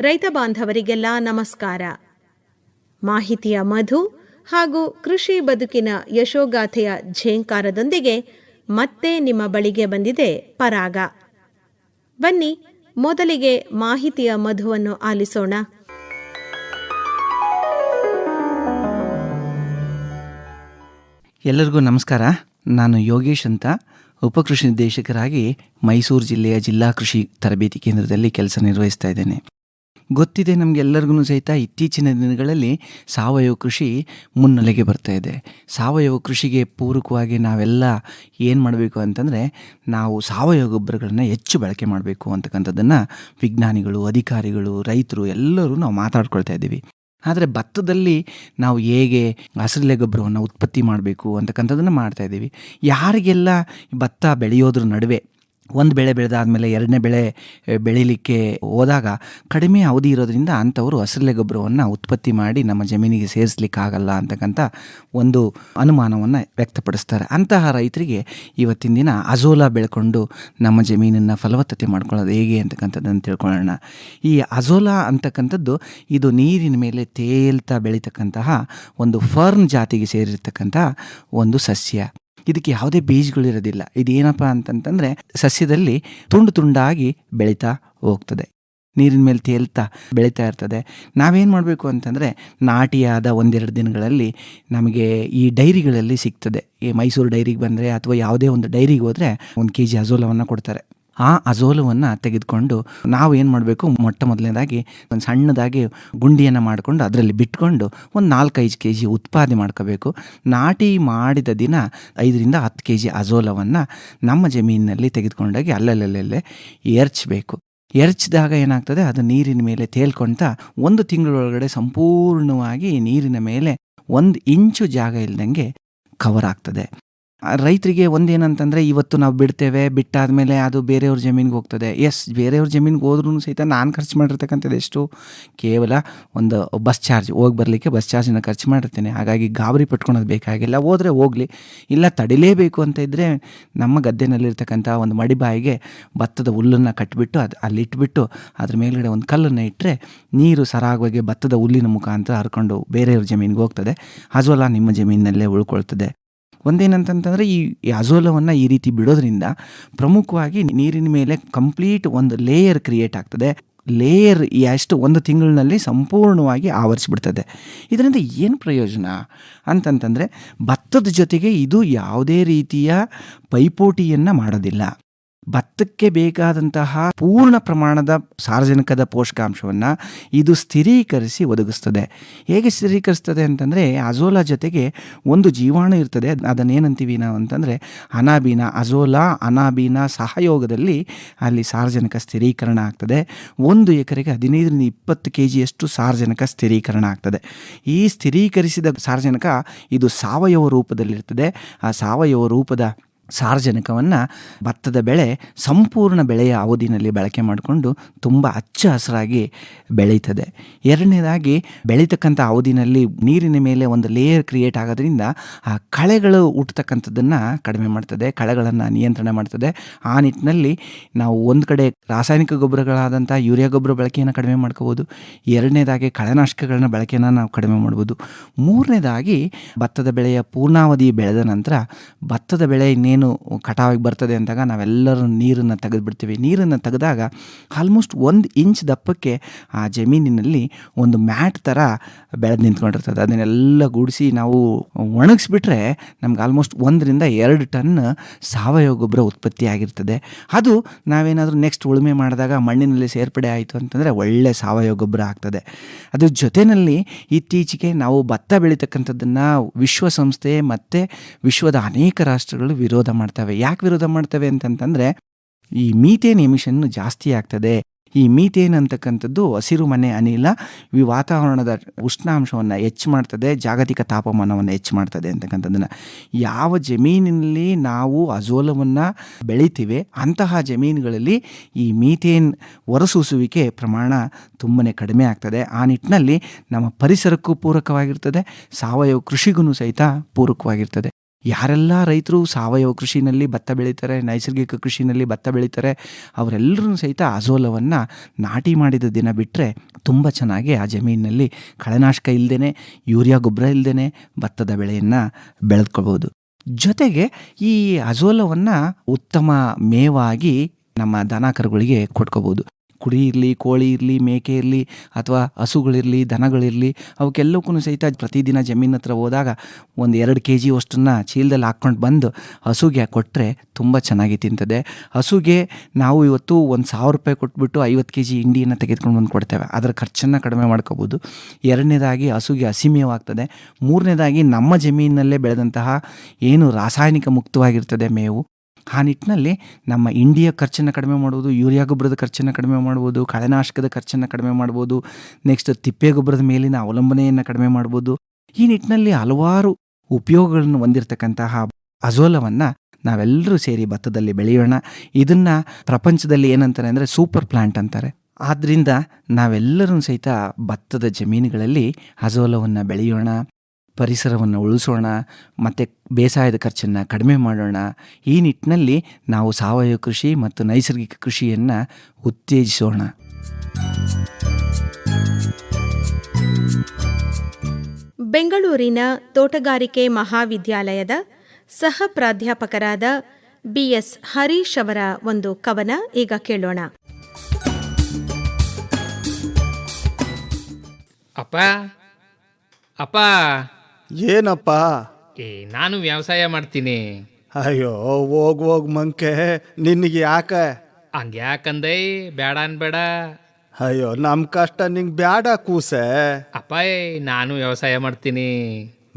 ರೈತ ಬಾಂಧವರಿಗೆಲ್ಲ ನಮಸ್ಕಾರ. ಮಾಹಿತಿಯ ಮಧು ಹಾಗೂ ಕೃಷಿ ಬದುಕಿನ ಯಶೋಗಾಥೆಯ ಝೇಂಕಾರದೊಂದಿಗೆ ಮತ್ತೆ ನಿಮ್ಮ ಬಳಿಗೆ ಬಂದಿದೆ ಪರಾಗ. ಬನ್ನಿ, ಮೊದಲಿಗೆ ಮಾಹಿತಿಯ ಮಧುವನ್ನು ಆಲಿಸೋಣ. ಎಲ್ಲರಿಗೂ ನಮಸ್ಕಾರ. ನಾನು ಯೋಗೇಶ್ ಅಂತ. ಉಪಕೃಷಿ ನಿರ್ದೇಶಕರಾಗಿ ಮೈಸೂರು ಜಿಲ್ಲೆಯ ಜಿಲ್ಲಾ ಕೃಷಿ ತರಬೇತಿ ಕೇಂದ್ರದಲ್ಲಿ ಕೆಲಸ ನಿರ್ವಹಿಸ್ತಾ ಇದ್ದೇನೆ. ಗೊತ್ತಿದೆ ನಮಗೆಲ್ಲರಿಗೂ ಸಹಿತ ಇತ್ತೀಚಿನ ದಿನಗಳಲ್ಲಿ ಸಾವಯವ ಕೃಷಿ ಮುನ್ನೆಲೆಗೆ ಬರ್ತಾ ಇದೆ. ಸಾವಯವ ಕೃಷಿಗೆ ಪೂರಕವಾಗಿ ನಾವೆಲ್ಲ ಏನು ಮಾಡಬೇಕು ಅಂತಂದರೆ ನಾವು ಸಾವಯವ ಗೊಬ್ಬರಗಳನ್ನು ಹೆಚ್ಚು ಬಳಕೆ ಮಾಡಬೇಕು ಅಂತಕ್ಕಂಥದ್ದನ್ನು ವಿಜ್ಞಾನಿಗಳು, ಅಧಿಕಾರಿಗಳು, ರೈತರು ಎಲ್ಲರೂ ನಾವು ಮಾತಾಡ್ಕೊಳ್ತಾ ಇದ್ದೀವಿ. ಆದರೆ ಭತ್ತದಲ್ಲಿ ನಾವು ಹೇಗೆ ಹಸಿರೆಲೆ ಗೊಬ್ಬರವನ್ನು ಉತ್ಪತ್ತಿ ಮಾಡಬೇಕು ಅಂತಕ್ಕಂಥದ್ದನ್ನು ಮಾಡ್ತಾಯಿದ್ದೀವಿ ಯಾರಿಗೆಲ್ಲ ಭತ್ತ ಬೆಳೆಯೋದ್ರ ನಡುವೆ ಒಂದು ಬೆಳೆ ಬೆಳೆದಾದ್ಮೇಲೆ ಎರಡನೇ ಬೆಳೆ ಬೆಳೀಲಿಕ್ಕೆ ಹೋದಾಗ ಕಡಿಮೆ ಅವಧಿ ಇರೋದ್ರಿಂದ ಅಂಥವರು ಹಸಿರಲೆ ಗೊಬ್ಬರವನ್ನು ಉತ್ಪತ್ತಿ ಮಾಡಿ ನಮ್ಮ ಜಮೀನಿಗೆ ಸೇರಿಸ್ಲಿಕ್ಕಾಗಲ್ಲ ಅಂತಕ್ಕಂಥ ಒಂದು ಅನುಮಾನವನ್ನು ವ್ಯಕ್ತಪಡಿಸ್ತಾರೆ. ಅಂತಹ ರೈತರಿಗೆ ಇವತ್ತಿನ ದಿನ ಅಜೋಲಾ ಬೆಳ್ಕೊಂಡು ನಮ್ಮ ಜಮೀನನ್ನು ಫಲವತ್ತತೆ ಮಾಡ್ಕೊಳ್ಳೋದು ಹೇಗೆ ಅಂತಕ್ಕಂಥದ್ದನ್ನು ತಿಳ್ಕೊಳ್ಳೋಣ. ಈ ಅಜೋಲಾ ಅಂತಕ್ಕಂಥದ್ದು ಇದು ನೀರಿನ ಮೇಲೆ ತೇಲ್ತಾ ಬೆಳೀತಕ್ಕಂತಹ ಒಂದು ಫರ್ನ್ ಜಾತಿಗೆ ಸೇರಿರ್ತಕ್ಕಂಥ ಒಂದು ಸಸ್ಯ. ಇದಕ್ಕೆ ಯಾವುದೇ ಬೀಜಗಳಿರೋದಿಲ್ಲ. ಇದೇನಪ್ಪ ಅಂತಂತಂದರೆ ಸಸ್ಯದಲ್ಲಿ ತುಂಡು ತುಂಡಾಗಿ ಬೆಳೀತಾ ಹೋಗ್ತದೆ. ನೀರಿನ ಮೇಲೆ ತೇಲ್ತಾ ಬೆಳೀತಾ ಇರ್ತದೆ. ನಾವೇನು ಮಾಡಬೇಕು ಅಂತಂದರೆ ನಾಟಿಯಾದ ಒಂದೆರಡು ದಿನಗಳಲ್ಲಿ ನಮಗೆ ಈ ಡೈರಿಗಳಲ್ಲಿ ಸಿಗ್ತದೆ. ಈ ಮೈಸೂರು ಡೈರಿಗೆ ಬಂದರೆ ಅಥವಾ ಯಾವುದೇ ಒಂದು ಡೈರಿಗೆ ಹೋದರೆ ಒಂದು ಕೆ ಜಿ ಅಜೋಲವನ್ನು ಕೊಡ್ತಾರೆ. ಆ ಅಜೋಲವನ್ನು ತೆಗೆದುಕೊಂಡು ನಾವು ಏನು ಮಾಡಬೇಕು? ಮೊಟ್ಟ ಮೊದಲನೇದಾಗಿ ಒಂದು ಸಣ್ಣದಾಗಿ ಗುಂಡಿಯನ್ನು ಮಾಡಿಕೊಂಡು ಅದರಲ್ಲಿ ಬಿಟ್ಕೊಂಡು ಒಂದು ನಾಲ್ಕೈದು ಕೆ ಜಿ ಉತ್ಪಾದನೆ ಮಾಡ್ಕೋಬೇಕು. ನಾಟಿ ಮಾಡಿದ ದಿನ ಐದರಿಂದ ಹತ್ತು ಕೆ ಜಿ ಅಜೋಲವನ್ನು ನಮ್ಮ ಜಮೀನಿನಲ್ಲಿ ತೆಗೆದುಕೊಂಡೋಗಿ ಅಲ್ಲಲ್ಲಲ್ಲೇ ಎರಚಬೇಕು. ಎರಚಿದಾಗ ಏನಾಗ್ತದೆ? ಅದು ನೀರಿನ ಮೇಲೆ ತೇಲ್ಕೊಳ್ತಾ ಒಂದು ತಿಂಗಳೊಳಗಡೆ ಸಂಪೂರ್ಣವಾಗಿ ನೀರಿನ ಮೇಲೆ ಒಂದು ಇಂಚು ಜಾಗ ಇಲ್ದಂಗೆ ಕವರ್ ಆಗ್ತದೆ. ರೈತರಿಗೆ ಒಂದೇನಂತಂದರೆ ಇವತ್ತು ನಾವು ಬಿಡ್ತೇವೆ, ಬಿಟ್ಟಾದಮೇಲೆ ಅದು ಬೇರೆಯವ್ರ ಜಮೀನಿಗೆ ಹೋಗ್ತದೆ. ಎಸ್ ಬೇರೆಯವ್ರ ಜಮೀನಿಗೆ ಹೋದ್ರೂ ಸಹಿತ ನಾನು ಖರ್ಚು ಮಾಡಿರ್ತಕ್ಕಂಥದ್ದು ಎಷ್ಟು? ಕೇವಲ ಒಂದು ಬಸ್ ಚಾರ್ಜ್. ಹೋಗಿ ಬರಲಿಕ್ಕೆ ಬಸ್ ಚಾರ್ಜನ್ನು ಖರ್ಚು ಮಾಡಿರ್ತೇನೆ. ಹಾಗಾಗಿ ಗಾಬರಿ ಪಟ್ಕೊಳೋದು ಬೇಕಾಗಿಲ್ಲ. ಹೋದರೆ ಹೋಗಲಿ. ಇಲ್ಲ ತಡಿಲೇಬೇಕು ಅಂತ ಇದ್ದರೆ ನಮ್ಮ ಗದ್ದೆನಲ್ಲಿರ್ತಕ್ಕಂಥ ಒಂದು ಮಡಿಬಾಯಿಗೆ ಭತ್ತದ ಹುಲ್ಲನ್ನು ಕಟ್ಟಿಬಿಟ್ಟು ಅದು ಅಲ್ಲಿ ಇಟ್ಬಿಟ್ಟು ಅದ್ರ ಮೇಲ್ಗಡೆ ಒಂದು ಕಲ್ಲನ್ನು ಇಟ್ಟರೆ ನೀರು ಸರಾಗವಾಗಿ ಭತ್ತದ ಹುಲ್ಲಿನ ಮುಖಾಂತರ ಹರ್ಕೊಂಡು ಬೇರೆಯವ್ರ ಜಮೀನಿಗೆ ಹೋಗ್ತದೆ. ಅಜೋಲ ನಿಮ್ಮ ಜಮೀನಿನಲ್ಲೇ ಉಳ್ಕೊಳ್ತದೆ. ಒಂದೇನಂತಂತಂದರೆ ಈ ಅಜೋಲವನ್ನು ಈ ರೀತಿ ಬಿಡೋದ್ರಿಂದ ಪ್ರಮುಖವಾಗಿ ನೀರಿನ ಮೇಲೆ ಕಂಪ್ಲೀಟ್ ಒಂದು ಲೇಯರ್ ಕ್ರಿಯೇಟ್ ಆಗ್ತದೆ. ಲೇಯರ್ ಎಷ್ಟು ಒಂದು ತಿಂಗಳಿನಲ್ಲಿ ಸಂಪೂರ್ಣವಾಗಿ ಆವರಿಸಿಬಿಡ್ತದೆ. ಇದರಿಂದ ಏನು ಪ್ರಯೋಜನ? ಅಂತಂತಂದರೆ ಭತ್ತದ ಜೊತೆಗೆ ಇದು ಯಾವುದೇ ರೀತಿಯ ಪೈಪೋಟಿಯನ್ನು ಮಾಡೋದಿಲ್ಲ. ಭತ್ತಕ್ಕೆ ಬೇಕಾದಂತಹ ಪೂರ್ಣ ಪ್ರಮಾಣದ ಸಾರ್ವಜನಿಕದ ಪೋಷಕಾಂಶವನ್ನು ಇದು ಸ್ಥಿರೀಕರಿಸಿ ಒದಗಿಸ್ತದೆ. ಹೇಗೆ ಸ್ಥಿರೀಕರಿಸ್ತದೆ ಅಂತಂದರೆ ಅಜೋಲಾ ಜೊತೆಗೆ ಒಂದು ಜೀವಾಣು ಇರ್ತದೆ. ಅದನ್ನೇನಂತೀವಿ ನಾವು ಅಂತಂದರೆ ಅನಾಬೀನ, ಅಜೋಲಾ, ಅನಾಬೀನ ಸಹಯೋಗದಲ್ಲಿ ಅಲ್ಲಿ ಸಾರ್ವಜನಿಕ ಸ್ಥಿರೀಕರಣ ಆಗ್ತದೆ. ಒಂದು ಎಕರೆಗೆ ಹದಿನೈದರಿಂದ ಇಪ್ಪತ್ತು ಕೆ ಜಿಯಷ್ಟು ಸಾರ್ವಜನಿಕ ಸ್ಥಿರೀಕರಣ ಆಗ್ತದೆ. ಈ ಸ್ಥಿರೀಕರಿಸಿದ ಸಾರ್ವಜನಿಕ ಇದು ಸಾವಯವ ರೂಪದಲ್ಲಿರ್ತದೆ. ಆ ಸಾವಯವ ರೂಪದ ಸಾರ್ವಜನಿಕವನ್ನು ಭತ್ತದ ಬೆಳೆ, ಸಂಪೂರ್ಣ ಬೆಳೆಯ ಅವಧಿನಲ್ಲಿ ಬಳಕೆ ಮಾಡಿಕೊಂಡು ತುಂಬ ಹಚ್ಚ ಹಸಿರಾಗಿ ಬೆಳೀತದೆ. ಎರಡನೇದಾಗಿ ಬೆಳೀತಕ್ಕಂಥ ಅವಧಿನಲ್ಲಿ ನೀರಿನ ಮೇಲೆ ಒಂದು ಲೇಯರ್ ಕ್ರಿಯೇಟ್ ಆಗೋದ್ರಿಂದ ಆ ಕಳೆಗಳು ಹುಟ್ಟತಕ್ಕಂಥದ್ದನ್ನು ಕಡಿಮೆ ಮಾಡ್ತದೆ, ಕಳೆಗಳನ್ನು ನಿಯಂತ್ರಣ ಮಾಡ್ತದೆ. ಆ ನಿಟ್ಟಿನಲ್ಲಿ ನಾವು ಒಂದು ಕಡೆ ರಾಸಾಯನಿಕ ಗೊಬ್ಬರಗಳಾದಂಥ ಯೂರಿಯಾ ಗೊಬ್ಬರ ಬಳಕೆಯನ್ನು ಕಡಿಮೆ ಮಾಡ್ಕೋಬೋದು. ಎರಡನೇದಾಗಿ ಕಳೆನಾಶಕಗಳನ್ನ ಬಳಕೆಯನ್ನು ನಾವು ಕಡಿಮೆ ಮಾಡ್ಬೋದು. ಮೂರನೇದಾಗಿ ಭತ್ತದ ಬೆಳೆಯ ಪೂರ್ಣಾವಧಿ ಬೆಳೆದ ನಂತರ ಭತ್ತದ ಬೆಳೆ ಏನು ಕಟಾವಿಗೆ ಬರ್ತದೆ ಅಂದಾಗ ನಾವೆಲ್ಲರೂ ನೀರನ್ನು ತೆಗೆದುಬಿಡ್ತೀವಿ. ನೀರನ್ನು ತೆಗೆದಾಗ ಆಲ್ಮೋಸ್ಟ್ ಒಂದು ಇಂಚ್ ದಪ್ಪಕ್ಕೆ ಆ ಜಮೀನಿನಲ್ಲಿ ಒಂದು ಮ್ಯಾಟ್ ಥರ ಬೆಳೆದು ನಿಂತ್ಕೊಂಡಿರ್ತದೆ. ಅದನ್ನೆಲ್ಲ ಗುಡಿಸಿ ನಾವು ಒಣಗಿಸ್ಬಿಟ್ರೆ ನಮ್ಗೆ ಆಲ್ಮೋಸ್ಟ್ ಒಂದರಿಂದ ಎರಡು ಟನ್ ಸಾವಯವ ಗೊಬ್ಬರ ಉತ್ಪತ್ತಿ ಆಗಿರ್ತದೆ ಅದು ನಾವೇನಾದರೂ ನೆಕ್ಸ್ಟ್ ಉಳುಮೆ ಮಾಡಿದಾಗ ಮಣ್ಣಿನಲ್ಲಿ ಸೇರ್ಪಡೆ ಆಯಿತು ಅಂತಂದರೆ ಒಳ್ಳೆ ಸಾವಯವ ಗೊಬ್ಬರ ಆಗ್ತದೆ. ಅದ್ರ ಜೊತೆಯಲ್ಲಿ ಇತ್ತೀಚೆಗೆ ನಾವು ಭತ್ತ ಬೆಳೀತಕ್ಕಂಥದ್ದನ್ನು ವಿಶ್ವಸಂಸ್ಥೆ ಮತ್ತು ವಿಶ್ವದ ಅನೇಕ ರಾಷ್ಟ್ರಗಳು ವಿರೋಧ ಮಾಡ್ತವೆ, ಯಾಕೆ ವಿರೋಧ ಮಾಡ್ತವೆ ಅಂತಂತಂದರೆ, ಈ ಮೀಥೇನ್ ಎಮಿಷನ್ ಜಾಸ್ತಿ ಆಗ್ತದೆ. ಈ ಮೀಥೇನ್ ಅಂತಕ್ಕಂಥದ್ದು ಹಸಿರು ಮನೆ ಅನಿಲ, ಈ ವಾತಾವರಣದ ಉಷ್ಣಾಂಶವನ್ನು ಹೆಚ್ಚು ಮಾಡ್ತದೆ, ಜಾಗತಿಕ ತಾಪಮಾನವನ್ನು ಹೆಚ್ಚು ಮಾಡ್ತದೆ ಅಂತಕ್ಕಂಥದ್ದನ್ನು. ಯಾವ ಜಮೀನಿನಲ್ಲಿ ನಾವು ಅಜೋಲವನ್ನು ಬೆಳಿತೀವಿ, ಅಂತಹ ಜಮೀನುಗಳಲ್ಲಿ ಈ ಮೀಥೇನ್ ಹೊರಸೂಸುವಿಕೆ ಪ್ರಮಾಣ ತುಂಬನೇ ಕಡಿಮೆ ಆಗ್ತದೆ. ಆ ನಿಟ್ಟಿನಲ್ಲಿ ನಮ್ಮ ಪರಿಸರಕ್ಕೂ ಪೂರಕವಾಗಿರ್ತದೆ, ಸಾವಯವ ಕೃಷಿಗೂ ಸಹಿತ ಪೂರಕವಾಗಿರ್ತದೆ. ಯಾರೆಲ್ಲ ರೈತರು ಸಾವಯವ ಕೃಷಿನಲ್ಲಿ ಭತ್ತ ಬೆಳೀತಾರೆ, ನೈಸರ್ಗಿಕ ಕೃಷಿನಲ್ಲಿ ಭತ್ತ ಬೆಳೀತಾರೆ, ಅವರೆಲ್ಲರೂ ಸಹಿತ ಅಜೋಲವನ್ನು ನಾಟಿ ಮಾಡಿದ ದಿನ ಬಿಟ್ಟರೆ ತುಂಬ ಚೆನ್ನಾಗಿ ಆ ಜಮೀನಿನಲ್ಲಿ ಕಳೆನಾಶಕ ಇಲ್ಲದೇ ಯೂರಿಯಾ ಗೊಬ್ಬರ ಇಲ್ಲದೇ ಭತ್ತದ ಬೆಳೆಯನ್ನು ಬೆಳೆದ್ಕೊಳ್ಬೋದು ಜೊತೆಗೆ ಈ ಅಜೋಲವನ್ನು ಉತ್ತಮ ಮೇವಾಗಿ ನಮ್ಮ ದನ ಕರುಗಳಿಗೆ ಕೊಟ್ಕೋಬೋದು ಕುರಿ ಇರಲಿ, ಕೋಳಿ ಇರಲಿ, ಮೇಕೆ ಇರಲಿ ಅಥವಾ ಹಸುಗಳಿರಲಿ, ದನಗಳಿರಲಿ ಅವಕ್ಕೆಲ್ಲಕ್ಕೂ ಸಹಿತ ಪ್ರತಿದಿನ ಜಮೀನ್ ಹತ್ರ ಹೋದಾಗ ಒಂದು ಎರಡು ಕೆ ಜಿ ಅಷ್ಟನ್ನು ಚೀಲದಲ್ಲಿ ಹಾಕ್ಕೊಂಡು ಬಂದು ಹಸುಗೆ ಕೊಟ್ಟರೆ ತುಂಬ ಚೆನ್ನಾಗಿ ತಿಂತದೆ. ಹಸುಗೆ ನಾವು ಇವತ್ತು ಒಂದು ಸಾವಿರ ರೂಪಾಯಿ ಕೊಟ್ಬಿಟ್ಟು ಐವತ್ತು ಕೆ ಜಿ ಹಿಂಡಿಯನ್ನು ತೆಗೆದುಕೊಂಡು ಬಂದು ಕೊಡ್ತೇವೆ. ಅದರ ಖರ್ಚನ್ನು ಕಡಿಮೆ ಮಾಡ್ಕೋಬೋದು. ಎರಡನೇದಾಗಿ ಹಸುಗೆ ಹಸಿಮೇವಾಗ್ತದೆ ಮೂರನೇದಾಗಿ ನಮ್ಮ ಜಮೀನಿನಲ್ಲೇ ಬೆಳೆದಂತಹ ಏನು ರಾಸಾಯನಿಕ ಮುಕ್ತವಾಗಿರ್ತದೆ ಮೇವು. ಆ ನಿಟ್ಟಿನಲ್ಲಿ ನಮ್ಮ ಇಂಡಿಯಾ ಖರ್ಚನ್ನು ಕಡಿಮೆ ಮಾಡ್ಬೋದು ಯೂರಿಯಾ ಗೊಬ್ಬರದ ಖರ್ಚನ್ನು ಕಡಿಮೆ ಮಾಡ್ಬೋದು ಕಳೆನಾಶಕದ ಖರ್ಚನ್ನು ಕಡಿಮೆ ಮಾಡ್ಬೋದು ನೆಕ್ಸ್ಟ್ ತಿಪ್ಪೆ ಗೊಬ್ಬರದ ಮೇಲಿನ ಅವಲಂಬನೆಯನ್ನು ಕಡಿಮೆ ಮಾಡ್ಬೋದು ಈ ನಿಟ್ಟಿನಲ್ಲಿ ಹಲವಾರು ಉಪಯೋಗಗಳನ್ನು ಹೊಂದಿರತಕ್ಕಂತಹ ಅಜೋಲವನ್ನು ನಾವೆಲ್ಲರೂ ಸೇರಿ ಭತ್ತದಲ್ಲಿ ಬೆಳೆಯೋಣ. ಇದನ್ನು ಪ್ರಪಂಚದಲ್ಲಿ ಏನಂತಾರೆ ಅಂದರೆ ಸೂಪರ್ ಪ್ಲಾಂಟ್ ಅಂತಾರೆ. ಆದ್ದರಿಂದ ನಾವೆಲ್ಲರೂ ಸಹಿತ ಭತ್ತದ ಜಮೀನುಗಳಲ್ಲಿ ಅಜೋಲವನ್ನು ಬೆಳೆಯೋಣ. ಪರಿಸರವನ್ನು ಉಳಿಸೋಣ ಮತ್ತು ಬೇಸಾಯದ ಖರ್ಚನ್ನು ಕಡಿಮೆ ಮಾಡೋಣ. ಈ ನಿಟ್ಟಿನಲ್ಲಿ ನಾವು ಸಾವಯವ ಕೃಷಿ ಮತ್ತು ನೈಸರ್ಗಿಕ ಕೃಷಿಯನ್ನು ಉತ್ತೇಜಿಸೋಣ. ಬೆಂಗಳೂರಿನ ತೋಟಗಾರಿಕೆ ಮಹಾವಿದ್ಯಾಲಯದ ಸಹ ಪ್ರಾಧ್ಯಾಪಕರಾದ ಬಿಎಸ್ ಹರೀಶ್ ಅವರ ಒಂದು ಕವನ ಈಗ ಕೇಳೋಣ. ಅಪ್ಪ ಅಪ್ಪ. ಏನಪ್ಪ? ಏ ನಾನು ವ್ಯವಸಾಯ ಮಾಡ್ತೀನಿ. ಅಯ್ಯೋ ಹೋಗ್ ಹೋಗ್ ಮಂಕೆ ನಿನಗೆ ಯಾಕ? ಹಂಗೆ ಯಾಕಂದೆ ಬೇಡ ಅನ್ಬೇಡ. ಅಯ್ಯೋ ನಮ್ ಕಷ್ಟ ನಿಂಗ್ ಬ್ಯಾಡ ಕೂಸೆ. ಅಪ್ಪ ಏ ನಾನು ವ್ಯವಸಾಯ ಮಾಡ್ತೀನಿ.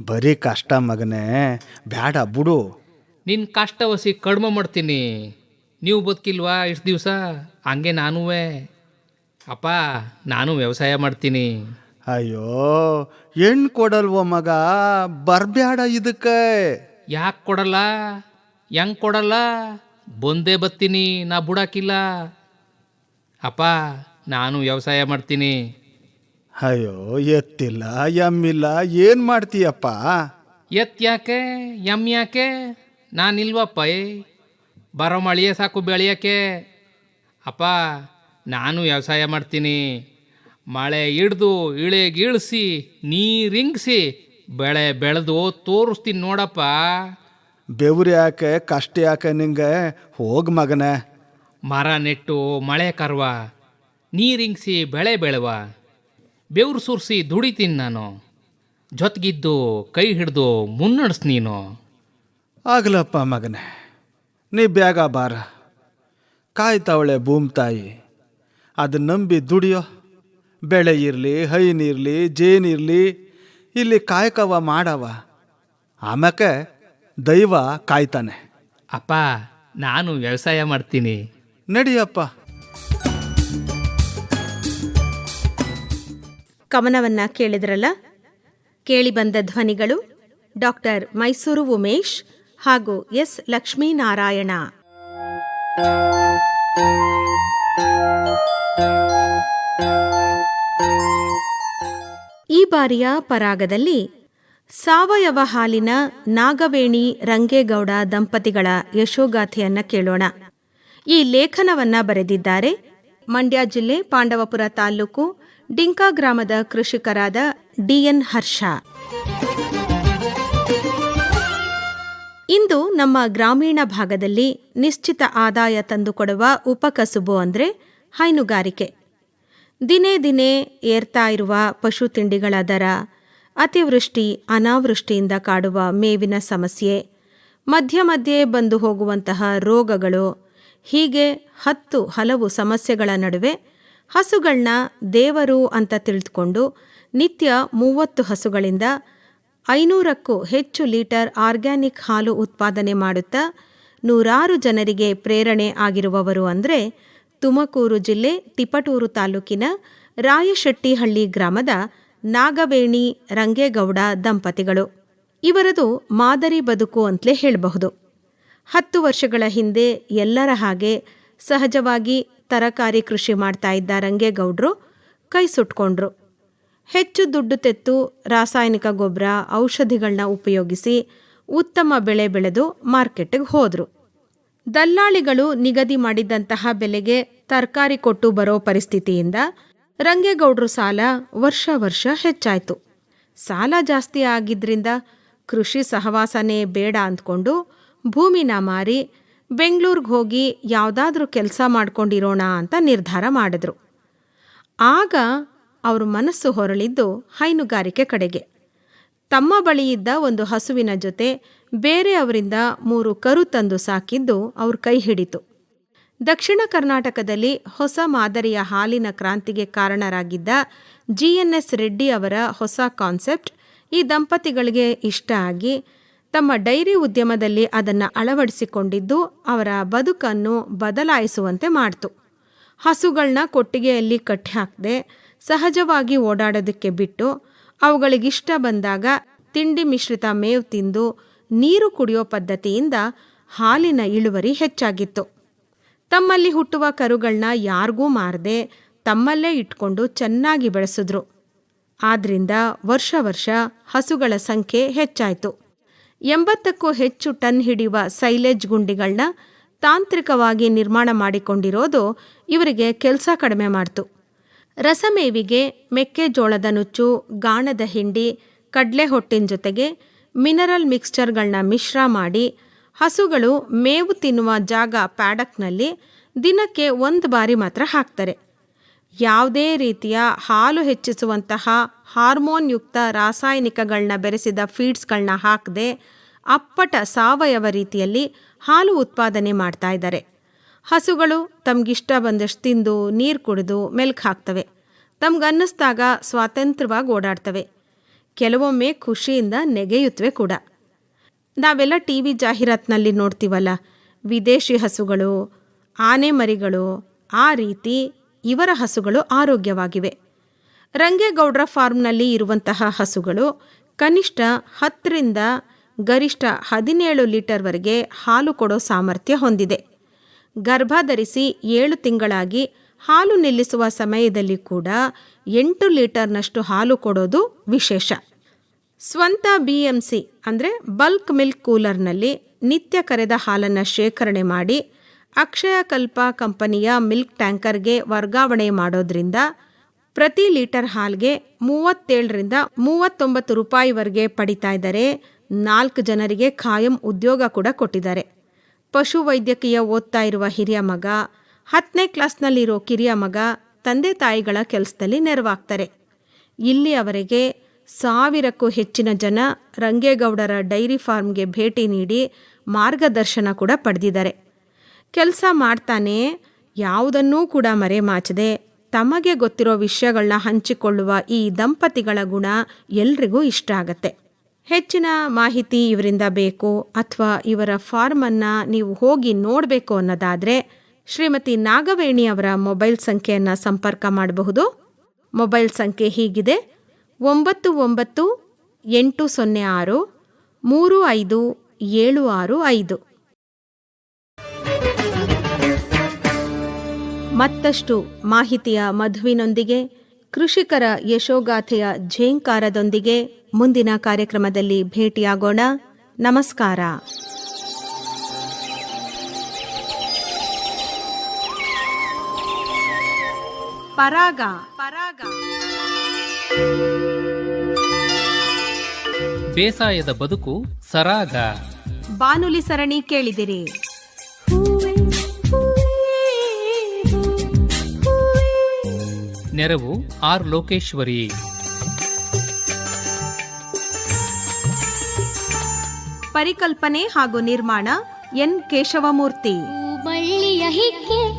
ಬರೀ ಕಷ್ಟ ಮಗನೇ ಬ್ಯಾಡ ಬುಡು. ನಿನ್ನ ಕಷ್ಟ ಹೊಸಿ ಕಡಿಮೆ ಮಾಡ್ತೀನಿ. ನೀವು ಬದುಕಿಲ್ವಾ ಇಷ್ಟು ದಿವಸ? ಹಂಗೆ ನಾನುವೇ. ಅಪ್ಪ ನಾನು ವ್ಯವಸಾಯ ಮಾಡ್ತೀನಿ. ಅಯ್ಯೋ ಹೆಣ್ಣು ಕೊಡಲ್ವೋ ಮಗ? ಬರ್ಬ್ಯಾಡ ಇದಕ್ಕೆ. ಯಾಕೆ ಕೊಡಲ್ಲ? ಹೆಂಗ್ ಕೊಡಲ್ಲ? ಬಂದೇ ಬತ್ತೀನಿ ನಾ ಬುಡಾಕಿಲ್ಲ. ಅಪ್ಪ ನಾನು ವ್ಯವಸಾಯ ಮಾಡ್ತೀನಿ. ಅಯ್ಯೋ ಎತ್ತಿಲ್ಲ ಎಮ್ಮಿಲ್ಲ ಏನು ಮಾಡ್ತೀಯಪ್ಪ? ಎತ್ ಯಾಕೆ? ಎಂ ಯಾಕೆ? ನಾನಿಲ್ವಪ್ಪ ಏ. ಬರೋ ಮಳೆಯೇ ಸಾಕು ಬೆಳೆಯೋಕ್ಕೆ. ಅಪ್ಪ ನಾನು ವ್ಯವಸಾಯ ಮಾಡ್ತೀನಿ. ಮಳೆ ಹಿಡ್ದು ಇಳೆಗಿಳಿಸಿ ನೀರಿಂಗ್ಸಿ ಬೆಳೆ ಬೆಳೆದು ತೋರಿಸ್ತೀನಿ ನೋಡಪ್ಪ. ಬೆವ್ರು ಯಾಕೆ ಕಷ್ಟ ಯಾಕೆ ನಿಂಗೆ? ಹೋಗ್ ಮಗನೇ. ಮರ ನೆಟ್ಟು ಮಳೆ ಕರ್ವ ನೀರಿಂಗಿಸಿ ಬೆಳೆ ಬೆಳೆವ. ಬೆವ್ರು ಸುರಿಸಿ ದುಡಿತೀನಿ ನಾನು. ಜೊತೆಗಿದ್ದು ಕೈ ಹಿಡ್ದು ಮುನ್ನಡ್ಸ್ ನೀನು. ಆಗಲಪ್ಪ ಮಗನೇ ನೀ ಬೇಗ ಬಾರ. ಕಾಯ್ತಾವಳೆ ಭೂಮಿ ತಾಯಿ ಅದನ್ನ ನಂಬಿ ದುಡಿಯೋ. ಬೆಳೆ ಇರಲಿ ಹೈನಿರಲಿ ಜೇನಿರಲಿ ಇಲ್ಲಿ ಕಾಯಕವ ಮಾಡವ. ಆಮ್ಯಾಕೆ ದೈವ ಕಾಯ್ತಾನೆ. ಅಪ್ಪ ನಾನು ವ್ಯವಸಾಯ ಮಾಡ್ತೀನಿ. ನಡಿಯಪ್ಪ. ಕವನವನ್ನ ಕೇಳಿದ್ರಲ್ಲ? ಕೇಳಿ ಬಂದ ಧ್ವನಿಗಳು ಡಾಕ್ಟರ್ ಮೈಸೂರು ಉಮೇಶ್ ಹಾಗೂ ಎಸ್ ಲಕ್ಷ್ಮೀನಾರಾಯಣ. ಈ ಬಾರಿಯ ಪರಾಗದಲ್ಲಿ ಸಾವಯವ ಹಾಲಿನ ನಾಗವೇಣಿ ರಂಗೇಗೌಡ ದಂಪತಿಗಳ ಯಶೋಗಾಥೆಯನ್ನ ಕೇಳೋಣ. ಈ ಲೇಖನವನ್ನ ಬರೆದಿದ್ದಾರೆ ಮಂಡ್ಯ ಜಿಲ್ಲೆ ಪಾಂಡವಪುರ ತಾಲೂಕು ಡಿಂಕಾ ಗ್ರಾಮದ ಕೃಷಿಕರಾದ ಡಿಎನ್ ಹರ್ಷ. ಇಂದು ನಮ್ಮ ಗ್ರಾಮೀಣ ಭಾಗದಲ್ಲಿ ನಿಶ್ಚಿತ ಆದಾಯ ತಂದುಕೊಡುವ ಉಪಕಸುಬು ಅಂದರೆ ಹೈನುಗಾರಿಕೆ. ದಿನೇ ದಿನೇ ಏರ್ತಾ ಇರುವ ಪಶು ತಿಂಡಿಗಳ ದರ ಅತಿವೃಷ್ಟಿ, ಅನಾವೃಷ್ಟಿಯಿಂದ ಕಾಡುವ ಮೇವಿನ ಸಮಸ್ಯೆ, ಮಧ್ಯ ಮಧ್ಯೆ ಬಂದು ಹೋಗುವಂತಹ ರೋಗಗಳು, ಹೀಗೆ ಹತ್ತು ಹಲವು ಸಮಸ್ಯೆಗಳ ನಡುವೆ ಹಸುಗಳನ್ನ ದೇವರು ಅಂತ ತಿಳಿದುಕೊಂಡು ನಿತ್ಯ ಮೂವತ್ತು ಹಸುಗಳಿಂದ ಐನೂರಕ್ಕೂ ಹೆಚ್ಚು ಲೀಟರ್ ಆರ್ಗ್ಯಾನಿಕ್ ಹಾಲು ಉತ್ಪಾದನೆ ಮಾಡುತ್ತಾ ನೂರಾರು ಜನರಿಗೆ ಪ್ರೇರಣೆ ಆಗಿರುವವರು ಅಂದರೆ ತುಮಕೂರು ಜಿಲ್ಲೆ ತಿಪಟೂರು ತಾಲೂಕಿನ ರಾಯಶೆಟ್ಟಿಹಳ್ಳಿ ಗ್ರಾಮದ ನಾಗವೇಣಿ ರಂಗೇಗೌಡ ದಂಪತಿಗಳು. ಇವರದು ಮಾದರಿ ಬದುಕು ಅಂತಲೇ ಹೇಳಬಹುದು. ಹತ್ತು ವರ್ಷಗಳ ಹಿಂದೆ ಎಲ್ಲರ ಹಾಗೆ ಸಹಜವಾಗಿ ತರಕಾರಿ ಕೃಷಿ ಮಾಡ್ತಾ ಇದ್ದ ರಂಗೇಗೌಡರು ಕೈ ಸುಟ್ಕೊಂಡ್ರು. ಹೆಚ್ಚು ದುಡ್ಡು ತೆತ್ತು ರಾಸಾಯನಿಕ ಗೊಬ್ಬರ ಔಷಧಿಗಳನ್ನ ಉಪಯೋಗಿಸಿ ಉತ್ತಮ ಬೆಳೆ ಬೆಳೆದು ಮಾರ್ಕೆಟ್ಗೆ ಹೋದರು. ದಲ್ಲಾಳಿಗಳು ನಿಗದಿ ಮಾಡಿದಂತಹ ಬೆಲೆಗೆ ತರಕಾರಿ ಕೊಟ್ಟು ಬರೋ ಪರಿಸ್ಥಿತಿಯಿಂದ ರಂಗೇಗೌಡ್ರು ಸಾಲ ವರ್ಷ ವರ್ಷ ಹೆಚ್ಚಾಯಿತು. ಸಾಲ ಜಾಸ್ತಿ ಆಗಿದ್ರಿಂದ ಕೃಷಿ ಸಹವಾಸನೇ ಬೇಡ ಅಂದ್ಕೊಂಡು ಭೂಮಿನ ಮಾರಿ ಬೆಂಗಳೂರಿಗೆ ಹೋಗಿ ಯಾವುದಾದ್ರೂ ಕೆಲಸ ಮಾಡ್ಕೊಂಡಿರೋಣ ಅಂತ ನಿರ್ಧಾರ ಮಾಡಿದ್ರು. ಆಗ ಅವ್ರ ಮನಸ್ಸು ಹೊರಳಿದ್ದು ಹೈನುಗಾರಿಕೆ ಕಡೆಗೆ. ತಮ್ಮ ಬಳಿ ಇದ್ದ ಒಂದು ಹಸುವಿನ ಜೊತೆ ಬೇರೆಯವರಿಂದ ಮೂರು ಕರು ತಂದು ಸಾಕಿದ್ದು ಅವ್ರ ಕೈ ಹಿಡಿತು. ದಕ್ಷಿಣ ಕರ್ನಾಟಕದಲ್ಲಿ ಹೊಸ ಮಾದರಿಯ ಹಾಲಿನ ಕ್ರಾಂತಿಗೆ ಕಾರಣರಾಗಿದ್ದ ಜಿ ಎನ್ ಎಸ್ ರೆಡ್ಡಿ ಅವರ ಹೊಸ ಕಾನ್ಸೆಪ್ಟ್ ಈ ದಂಪತಿಗಳಿಗೆ ಇಷ್ಟ ಆಗಿ ತಮ್ಮ ಡೈರಿ ಉದ್ಯಮದಲ್ಲಿ ಅದನ್ನು ಅಳವಡಿಸಿಕೊಂಡಿದ್ದು ಅವರ ಬದುಕನ್ನು ಬದಲಾಯಿಸುವಂತೆ ಮಾಡ್ತು. ಹಸುಗಳನ್ನ ಕೊಟ್ಟಿಗೆಯಲ್ಲಿ ಕಟ್ಟಿ ಹಾಕದೆ ಸಹಜವಾಗಿ ಓಡಾಡೋದಕ್ಕೆ ಬಿಟ್ಟು ಅವುಗಳಿಗಿಷ್ಟ ಬಂದಾಗ ತಿಂಡಿ ಮಿಶ್ರಿತ ಮೇವು ತಿಂದು ನೀರು ಕುಡಿಯೋ ಪದ್ಧತಿಯಿಂದ ಹಾಲಿನ ಇಳುವರಿ ಹೆಚ್ಚಾಗಿತ್ತು. ತಮ್ಮಲ್ಲಿ ಹುಟ್ಟುವ ಕರುಗಳನ್ನ ಯಾರಿಗೂ ಮಾರದೆ ತಮ್ಮಲ್ಲೇ ಇಟ್ಕೊಂಡು ಚೆನ್ನಾಗಿ ಬೆಳೆಸಿದ್ರು. ಆದ್ರಿಂದ ವರ್ಷ ವರ್ಷ ಹಸುಗಳ ಸಂಖ್ಯೆ ಹೆಚ್ಚಾಯಿತು. ಎಂಬತ್ತಕ್ಕೂ ಹೆಚ್ಚು ಟನ್ ಹಿಡಿಯುವ ಸೈಲೇಜ್ ಗುಂಡಿಗಳನ್ನ ತಾಂತ್ರಿಕವಾಗಿ ನಿರ್ಮಾಣ ಮಾಡಿಕೊಂಡಿರೋದು ಇವರಿಗೆ ಕೆಲಸ ಕಡಿಮೆ ಮಾಡ್ತು. ರಸಮೇವಿಗೆ ಮೆಕ್ಕೆಜೋಳದ ನುಚ್ಚು, ಗಾಣದ ಹಿಂಡಿ ಕಡಲೆ ಹೊಟ್ಟಿನ ಜೊತೆಗೆ ಮಿನರಲ್ ಮಿಕ್ಸ್ಚರ್ಗಳನ್ನ ಮಿಶ್ರ ಮಾಡಿ ಹಸುಗಳು ಮೇವು ತಿನ್ನುವ ಜಾಗ ಪ್ಯಾಡಕ್ನಲ್ಲಿ ದಿನಕ್ಕೆ ಒಂದು ಬಾರಿ ಮಾತ್ರ ಹಾಕ್ತಾರೆ. ಯಾವುದೇ ರೀತಿಯ ಹಾಲು ಹೆಚ್ಚಿಸುವಂತಹ ಹಾರ್ಮೋನ್ಯುಕ್ತ ರಾಸಾಯನಿಕಗಳನ್ನ ಬೆರೆಸಿದ ಫೀಡ್ಸ್ಗಳನ್ನ ಹಾಕದೆ ಅಪ್ಪಟ ಸಾವಯವ ರೀತಿಯಲ್ಲಿ ಹಾಲು ಉತ್ಪಾದನೆ ಮಾಡ್ತಾ ಇದ್ದಾರೆ. ಹಸುಗಳು ತಮಗಿಷ್ಟ ಬಂದಷ್ಟು ತಿಂದು ನೀರು ಕುಡಿದು ಮೆಲ್ಕ್ ಹಾಕ್ತವೆ. ತಮ್ಗನ್ನಿಸ್ದಾಗ ಸ್ವಾತಂತ್ರ್ಯವಾಗಿ ಓಡಾಡ್ತವೆ. ಕೆಲವೊಮ್ಮೆ ಖುಷಿಯಿಂದ ನೆಗೆಯುತ್ತವೆ ಕೂಡ. ನಾವೆಲ್ಲ ಟಿ ವಿ ಜಾಹೀರಾತಿನಲ್ಲಿ ನೋಡ್ತೀವಲ್ಲ, ವಿದೇಶಿ ಹಸುಗಳು, ಆನೆ ಮರಿಗಳು, ಆ ರೀತಿ ಇವರ ಹಸುಗಳು ಆರೋಗ್ಯವಾಗಿವೆ. ರಂಗೇಗೌಡ್ರ ಫಾರ್ಮ್ನಲ್ಲಿ ಇರುವಂತಹ ಹಸುಗಳು ಕನಿಷ್ಠ ಹತ್ತರಿಂದ ಗರಿಷ್ಠ ಹದಿನೇಳು ಲೀಟರ್ವರೆಗೆ ಹಾಲು ಕೊಡೋ ಸಾಮರ್ಥ್ಯ ಹೊಂದಿದೆ. ಗರ್ಭ ಧರಿಸಿ ಏಳು ತಿಂಗಳಾಗಿ ಹಾಲು ನಿಲ್ಲಿಸುವ ಸಮಯದಲ್ಲಿ ಕೂಡ ಎಂಟು ಲೀಟರ್ನಷ್ಟು ಹಾಲು ಕೊಡೋದು ವಿಶೇಷ. ಸ್ವಂತ ಬಿ ಎಂ ಸಿ ಅಂದರೆ ಬಲ್ಕ್ ಮಿಲ್ಕ್ ಕೂಲರ್ನಲ್ಲಿ ನಿತ್ಯ ಕರೆದ ಹಾಲನ್ನು ಶೇಖರಣೆ ಮಾಡಿ ಅಕ್ಷಯಕಲ್ಪ ಕಂಪನಿಯ ಮಿಲ್ಕ್ ಟ್ಯಾಂಕರ್ಗೆ ವರ್ಗಾವಣೆ ಮಾಡೋದ್ರಿಂದ ಪ್ರತಿ ಲೀಟರ್ ಹಾಲ್ಗೆ ಮೂವತ್ತೇಳರಿಂದ ಮೂವತ್ತೊಂಬತ್ತು ರೂಪಾಯಿವರೆಗೆ ಪಡಿತಾ ಇದ್ದಾರೆ ನಾಲ್ಕು ಜನರಿಗೆ ಖಾಯಂ ಉದ್ಯೋಗ ಕೂಡ ಕೊಟ್ಟಿದ್ದಾರೆ. ಪಶು ವೈದ್ಯಕೀಯ ಓದ್ತಾ ಇರುವ ಹಿರಿಯ ಮಗ, ಹತ್ತನೇ ಕ್ಲಾಸ್ನಲ್ಲಿರೋ ಕಿರಿಯ ಮಗ ತಂದೆ ತಾಯಿಗಳ ಕೆಲಸದಲ್ಲಿ ನೆರವಾಗ್ತಾರೆ. ಇಲ್ಲಿಯವರೆಗೆ ಸಾವಿರಕ್ಕೂ ಹೆಚ್ಚಿನ ಜನ ರಂಗೇಗೌಡರ ಡೈರಿ ಫಾರ್ಮ್ಗೆ ಭೇಟಿ ನೀಡಿ ಮಾರ್ಗದರ್ಶನ ಕೂಡ ಪಡೆದಿದ್ದಾರೆ. ಕೆಲಸ ಮಾಡ್ತಾನೆ ಯಾವುದನ್ನೂ ಕೂಡ ಮರೆಮಾಚದೆ ತಮಗೆ ಗೊತ್ತಿರೋ ವಿಷಯಗಳನ್ನ ಹಂಚಿಕೊಳ್ಳುವ ಈ ದಂಪತಿಗಳ ಗುಣ ಎಲ್ರಿಗೂ ಇಷ್ಟ ಆಗತ್ತೆ. ಹೆಚ್ಚಿನ ಮಾಹಿತಿ ಇವರಿಂದ ಬೇಕು ಅಥವಾ ಇವರ ಫಾರ್ಮನ್ನು ನೀವು ಹೋಗಿ ನೋಡಬೇಕು ಅನ್ನೋದಾದರೆ ಶ್ರೀಮತಿ ನಾಗವೇಣಿ ಅವರ ಮೊಬೈಲ್ ಸಂಖ್ಯೆಯನ್ನು ಸಂಪರ್ಕ ಮಾಡಬಹುದು. ಮೊಬೈಲ್ ಸಂಖ್ಯೆ ಹೀಗಿದೆ. ಒಂಬತ್ತು ಒಂಬತ್ತು ಎಂಟು ಸೊನ್ನೆ ಆರು ಮೂರು ಐದು ಏಳು ಆರು ಐದು. ಮತ್ತಷ್ಟು ಮಾಹಿತಿಯ ಮಧುವಿನೊಂದಿಗೆ ಕೃಷಿಕರ ಯಶೋಗಾಥೆಯ ಝೇಂಕಾರದೊಂದಿಗೆ ಮುಂದಿನ ಕಾರ್ಯಕ್ರಮದಲ್ಲಿ ಭೇಟಿಯಾಗೋಣ. ನಮಸ್ಕಾರ. ಪರಾಗ. ಪರಾಗ. ಬೇಸಾಯದ ಬದುಕು ಸರಾಗ. ಬಾನುಲಿ ಸರಣಿ ಕೇಳಿದಿರಿ. ನೆರವು ಆರ್ ಲೋಕೇಶ್ವರಿ. ಪರಿಕಲ್ಪನೆ ಹಾಗೂ ನಿರ್ಮಾಣ ಎನ್ ಕೇಶವಮೂರ್ತಿ. ಬಳ್ಳಿಯ ಹಿಕ್ಕೆ